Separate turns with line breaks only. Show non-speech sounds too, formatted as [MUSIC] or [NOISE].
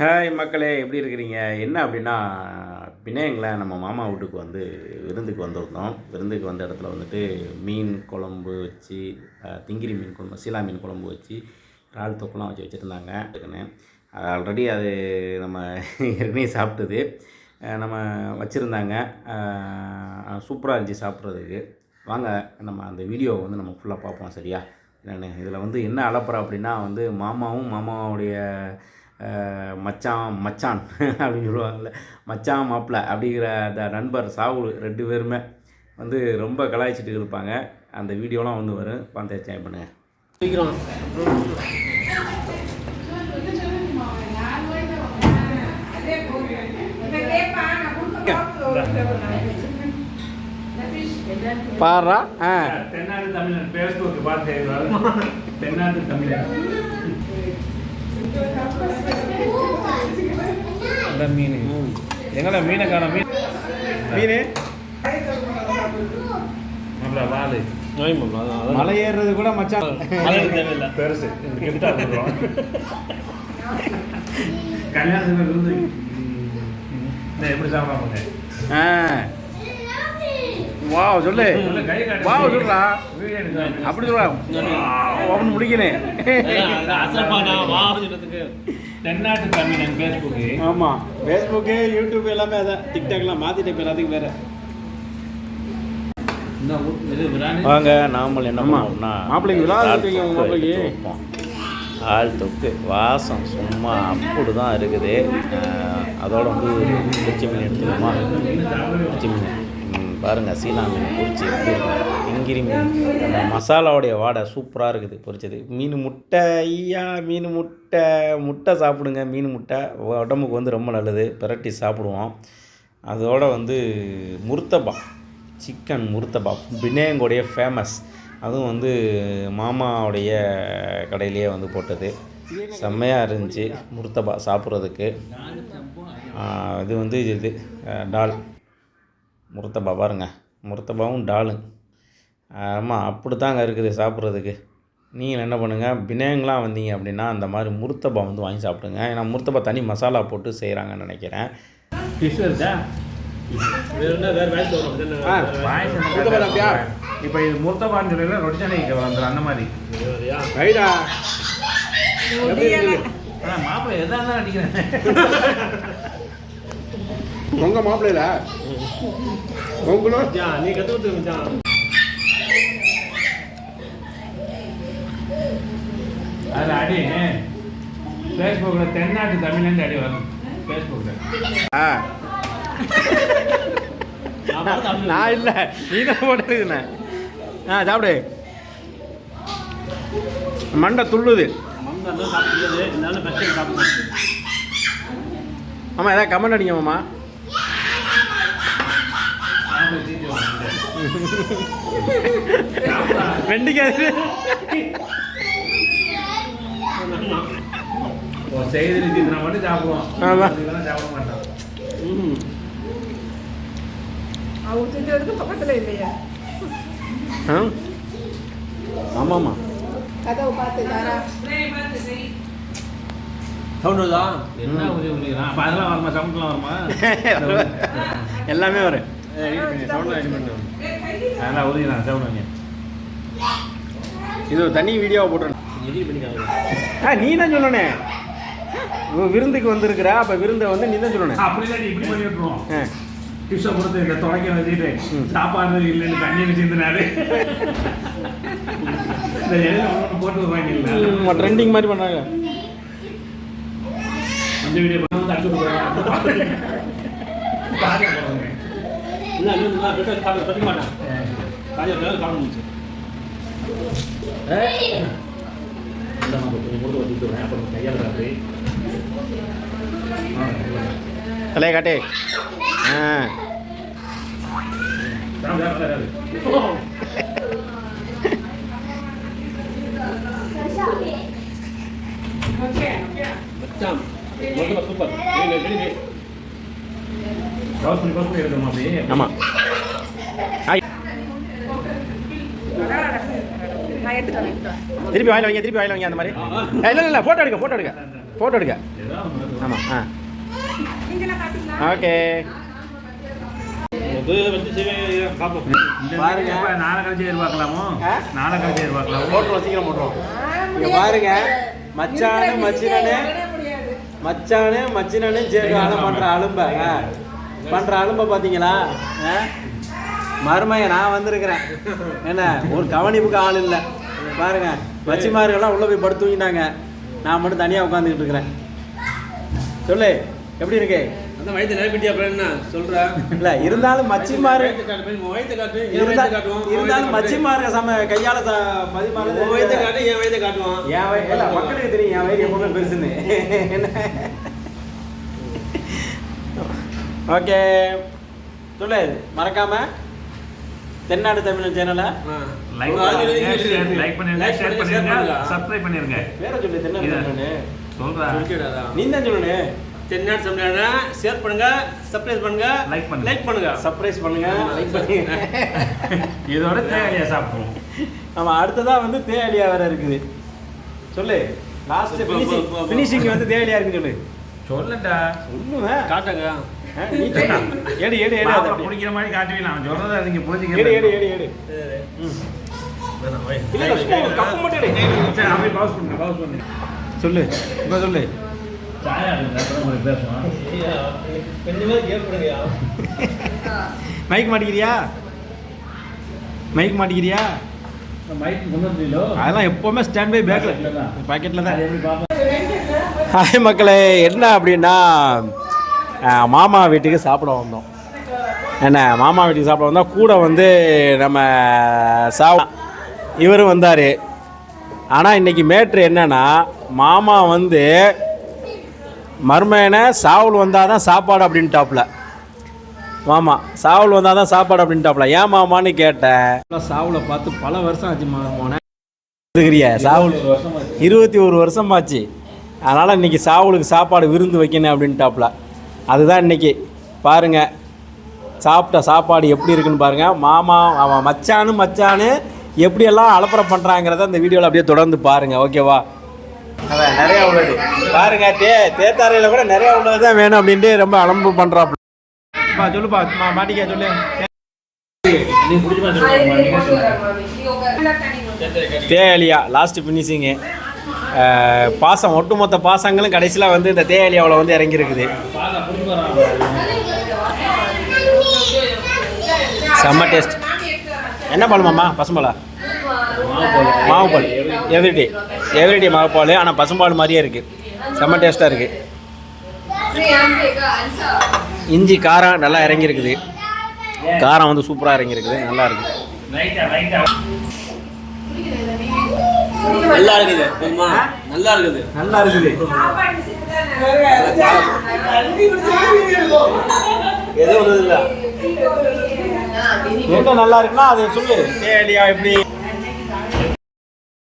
Hi மக்களே எப்படி இருக்கிறீங்க? என்ன அப்படின்னா பிணையங்கள நம்ம மாமா வீட்டுக்கு வந்து விருந்துக்கு வந்திருந்தோம். விருந்துக்கு வந்த இடத்துல வந்துட்டு மீன் குழம்பு வச்சு திங்கிரி மீன் குழம்பு சீலா மீன் குழம்பு வச்சு இறால் தொக்குலாம் வச்சு வச்சுருந்தாங்க. ஆல்ரெடி அது நம்ம ஏற்கனவே சாப்பிட்டது. நம்ம வச்சுருந்தாங்க. சூப்பராக இருந்துச்சு சாப்பிட்றதுக்கு. வாங்க நம்ம அந்த வீடியோவை வந்து நம்ம ஃபுல்லாக பார்ப்போம் சரியா? என்னென்னு? இதில் வந்து என்ன அலப்பறை அப்படின்னா வந்து மாமாவும் மாமாவுடைய மச்சான் மச்சான் அப்படின்னு சொல்லுவாங்கல்ல. மச்சான் மாப்பிள்ளை அப்படிங்கிற அந்த நண்பர் சாகுல் ரெண்டு பேருமே வந்து ரொம்ப கலாய்ச்சிட்டு இருப்பாங்க. அந்த வீடியோலாம் வந்து வரும். பார்த்து என்ஜாய் பண்ணுங்கள்
சீக்கிரம்.
பாரா
தென்னாடு தமிழன் பேஸ்புக் பார்த்து தென்னாடு தமிழன். அந்த மீன்? எங்கடா மீனை காணோம் மீன்?
மீன்?
அப்புறம் வாலு.
மலை ஏறுறது கூட மச்சான்.
பெருசு. கல்யாணத்துக்கு எப்படி சாப்பிடாமங்க
ஆ. வாவ் சொல்லு.
சொல்லு, கை காட்டு.
வாவ் சொல்றா. அப்படி சொல்றா. அவனு முடிக்கணும்.
தென்னாட்டு தமிழன் பேஸ்புக்கு
ஆமாம் ஃபேஸ்புக்கு யூடியூப் எல்லாமே அதான் டிக்டாக்லாம் மாற்றிட்டு இப்போ எல்லாத்துக்கும் வேறு.
வாங்க நாமல் என்ன பண்ணோம்னா
மாப்பிள்ளைக்கு விழா வைப்பீங்க உங்க மாப்பிள்ளைக்கு?
ஆள் தொக்கு வாசம் சும்மா அப்படி தான் இருக்குது அதோட வந்து மீன் எடுத்துக்கோமா? குச்சி பாருங்கள் சீனா மீன் பொரிச்சு எப்படி இருக்கு? கிங்கிரி மீன். அந்த மசாலாவுடைய வாடை சூப்பராக இருக்குது பொரிச்சது. மீன் முட்டை ஐயா மீன் முட்டை. முட்டை சாப்பிடுங்க மீன் முட்டை. உடம்புக்கு வந்து ரொம்ப நல்லது பிரட்டி சாப்பிடுவோம். அதோட வந்து முர்த்தபா சிக்கன் முர்த்தபா பினேங்கோடைய ஃபேமஸ் அதுவும் வந்து மாமாவுடைய கடையிலேயே வந்து போட்டது. செம்மையாக இருந்துச்சு முர்த்தபா சாப்பிட்றதுக்கு. இது வந்து இது டால். முர்த்தபா பாருங்க. முர்த்தபாவும் டாலும் ஆமாம் அப்படி தாங்க இருக்குது சாப்பிட்றதுக்கு. நீங்கள் என்ன பண்ணுங்கள் பினேங்கெலாம் வந்தீங்க அப்படின்னா அந்த மாதிரி முர்த்தபா வந்து வாங்கி சாப்பிடுங்க. ஏன்னா முர்த்தபா தனி மசாலா போட்டு செய்கிறாங்கன்னு நினைக்கிறேன்.
ஃபிஷ் இருக்கா? இப்போ இது முர்த்தபான்னு சொல்லல ரொட்டிச்சனைக்கு வந்துடும் அந்த மாதிரி.
ரைடா
மாப்பிள்ளை எதாக தான் அடிக்கிறேன்.
உங்கள் மாப்பிள்ளையில? உங்களும்
நீ கற்று கொடுத்து மச்சான்.
அதில் அடி ஃபேஸ்புக்கில் தென்னாட்டு தமிழ்லேருந்து அடி வரும். ஃபேஸ்புக்கில்
ஆ. நான் இல்லை நீ தான் போட்டுருக்குண்ணே ஆ சாப்பிடு. மண்டை துள்ளுது. ஆமாம் ஏதாவது கமெண்ட் அடிங்க மாமா வெண்டிக்காது.
செய்தி மட்டும் சாப்பிடுவோம் சாப்பிட மாட்டோம்
ம்
அவங்க திட்டத்துக்கு பக்கத்துல இல்லையா.
ஆமாம்மா.
கதவை பார்த்து தாரா.
சவுண்ட் தான்
என்ன உதவி பண்ணிக்கிறான் அப்போ அதெல்லாம் வருமா? சவுண்ட்லாம் வருமா? [LAUGHS]
எல்லாமே வரும்.
அதெல்லாம் உதவிதான் சவுண்ட்
இது ஒரு தனி வீடியோவை போட்டுருந்தேன். ஆ நீ தான் சொல்லணே விருந்துக்கு வந்திருக்கிற அப்போ விருந்தை வந்து நீ தான் சொல்லணும்
அப்படிலாம் இப்படி பண்ணி விட்டுருவோம் கொடுத்து இந்த துடைக்க வச்சுட்டு. சாப்பாடு இல்லைன்னு தண்ணி வச்சிருந்தாரு இந்த இடையில ஒன்று போட்டு வருவாங்க இல்லை
ட்ரெண்டிங் மாதிரி பண்ணுறாங்க
அந்த வீடியோ பண்ணி வந்து அடிச்சு கொடுக்குறாங்க
தலையை காட்டே ஆ
சூப்பர்
ஆமாம் திருப்பி வாயில வைங்க திருப்பி வாயில வைங்க அந்த மாதிரி. இல்லை இல்லை ஃபோட்டோ எடுக்க ஃபோட்டோ எடுக்க ஃபோட்டோ எடுக்க ஆமாம் ஆ. ஓகே. பாருங்க.
நாளை கழிச்சு எதிர்பார்க்கலாமோ? நாளை கழிச்சு எதிர்பார்க்கலாமோ
ஃபோட்டோ சீக்கிரம் போட்டுருவோம் இங்கே பாருங்க. மச்சானு மச்சினனு மச்சானு மச்சினனு சேர்ந்து ஆளும் பண்ணுற அலும்ப. பண்ணுற அலும்ப பார்த்தீங்களா? மருமைய நான் வந்திருக்கிறேன். என்ன ஒரு கவனிப்புக்கு ஆள் இல்லை. பாருங்க மச்சிமார்கள்லாம் உள்ளே போய் படுத்து தூங்கிட்டாங்க. நான் மட்டும் தனியாக உட்காந்துக்கிட்டு இருக்கிறேன். சொல்லு எப்படி இருக்கு?
அந்த வயிற்று நிரப்பிட்டி அப்புறம் என்ன? சொல்கிறேன்
இல்லை இருந்தாலும் மச்சிமாரு
காட்டுவோம்
இருந்தாலும் மச்சிமாருங்க சம கையால் மதிமாரு
உன் வயிற்று காட்டு என் வயிற்று காட்டுவான்
என் இல்ல, மக்களுக்கு தெரியும் என் வயிறு எப்பவுமே பெருசுன்னு. ஓகே. சொல்லு மறக்காம. தென்னாடு தமிழ் சேனலை
லைக் பண்ணுங்க லைக் பண்ணிருங்க ஷேர் பண்ணிருங்க சப்ஸ்கிரைப் பண்ணிருங்க.
பேரை சொல்லு தென்னாடு
இத.
தமிழ்
சொல்றேன்
நீ தான் சொல்லு
தென்னாடு சமையலான ஷேர் பண்ணுங்க சப்ஸ்கிரைப் பண்ணுங்க
Like பண்ணுங்க.
லைக் பண்ணுங்க.
சர்ப்ரைஸ் பண்ணுங்க. லைக் பண்ணுங்க. [LAUGHS]
இதோட தேவையா சாப்பிடுவோம்.
ஆமா அடுத்ததா வந்து தேலியா வேற இருக்குது. சொல்லு. Last finishing. ஃபினிஷிங் வந்து தேலியா இருக்குன்னு சொல்லு.
சொல்லட்டா.
சொல்லுவேன்.
காட்டுங்க.
ஏடு ஏடு ஏடு அது.
பிடிக்கிற மாதிரி காட்டுவீங்க. நான் சொல்றதை நீங்க
ஏடு
புரிஞ்சுக்க
எடு.
சரி அப்படியே பாஸ் பண்ணுங்க பாஸ் பண்ணுங்க
சொல்லு. இப்போ சொல்லு. மைக் மாட்டிக்கிறியா? மைக் மாட்டிக்கிறியா?
மைக் கொண்டு வந்துட்டீங்களோ?
அதெல்லாம் எப்போவுமே ஸ்டாண்ட் பை பேக்கில். பாக்கெட்டில் தான். ஹாய் மக்களே. என்ன அப்படின்னா மாமா வீட்டுக்கு சாப்பிட வந்தோம். என்ன மாமா வீட்டுக்கு சாப்பிட வந்தால் கூட வந்து நம்ம சா இவர் வந்தார். ஆனால் இன்றைக்கி மேட்ரு என்னன்னா மாமா வந்து மருமையனை சாவல் வந்தால் தான் சாப்பாடு அப்படின்ட்டாப்புல. மாமா சாவல் வந்தால் தான் சாப்பாடு அப்படின்ட்டாப்புல. ஏன் மாமான்னு கேட்டேன். சாவலை பார்த்து பல வருஷம் ஆச்சு மாமோனே சாவல்? இருபத்தி ஒரு வருஷமாச்சு அதனால் இன்னைக்கு சாவலுக்கு சாப்பாடு விருந்து வைக்கணும் அப்படின்ட்டாப்புல. அதுதான் இன்னைக்கு. பாருங்க சாப்பிட்ட சாப்பாடு எப்படி இருக்குன்னு பாருங்க. மாமா அவன் மச்சானு மச்சானு எப்படியெல்லாம் அலப்பறம் பண்ணுறாங்கிறத இந்த வீடியோவில் அப்படியே தொடர்ந்து பாருங்க. ஓகேவா அதான் நிறையா உள்ளது. பாருங்க தே தேத்தாரையில் கூட நிறையா உள்ளது தான் வேணும் அப்படின்ட்டு ரொம்ப அலம்பு பண்ணுறாப்புல பா சொல்லுப்பா மா மாட்டிக்கா சொல்லு. தேலியா லாஸ்ட் ஃபினிஷிங்கு பாசம் ஒட்டுமொத்த பாசங்களும் கடைசியில் வந்து இந்த தேலியாவில் வந்து இறங்கியிருக்குது. செம்ம டேஸ்ட் என்ன பால் பசும்பாலா? மாவுப்பால். Everyday everyday மாவுப்பால். ஆனால் பசும்பால் மாதிரியே இருக்குது செம்ம டேஸ்ட்டாக இருக்குது இஞ்சி காரம் நல்லா இறங்கியிருக்குது. காரம் வந்து சூப்பராக இறங்கியிருக்குது. நல்லா இருக்குது
நல்லா இருக்குது போதுமா நல்லா இருக்குது.
நல்லா இருக்குது. எது ஒன்று இல்லை என்ன நல்லா இருக்குன்னா அதை சொல்லு. எப்படி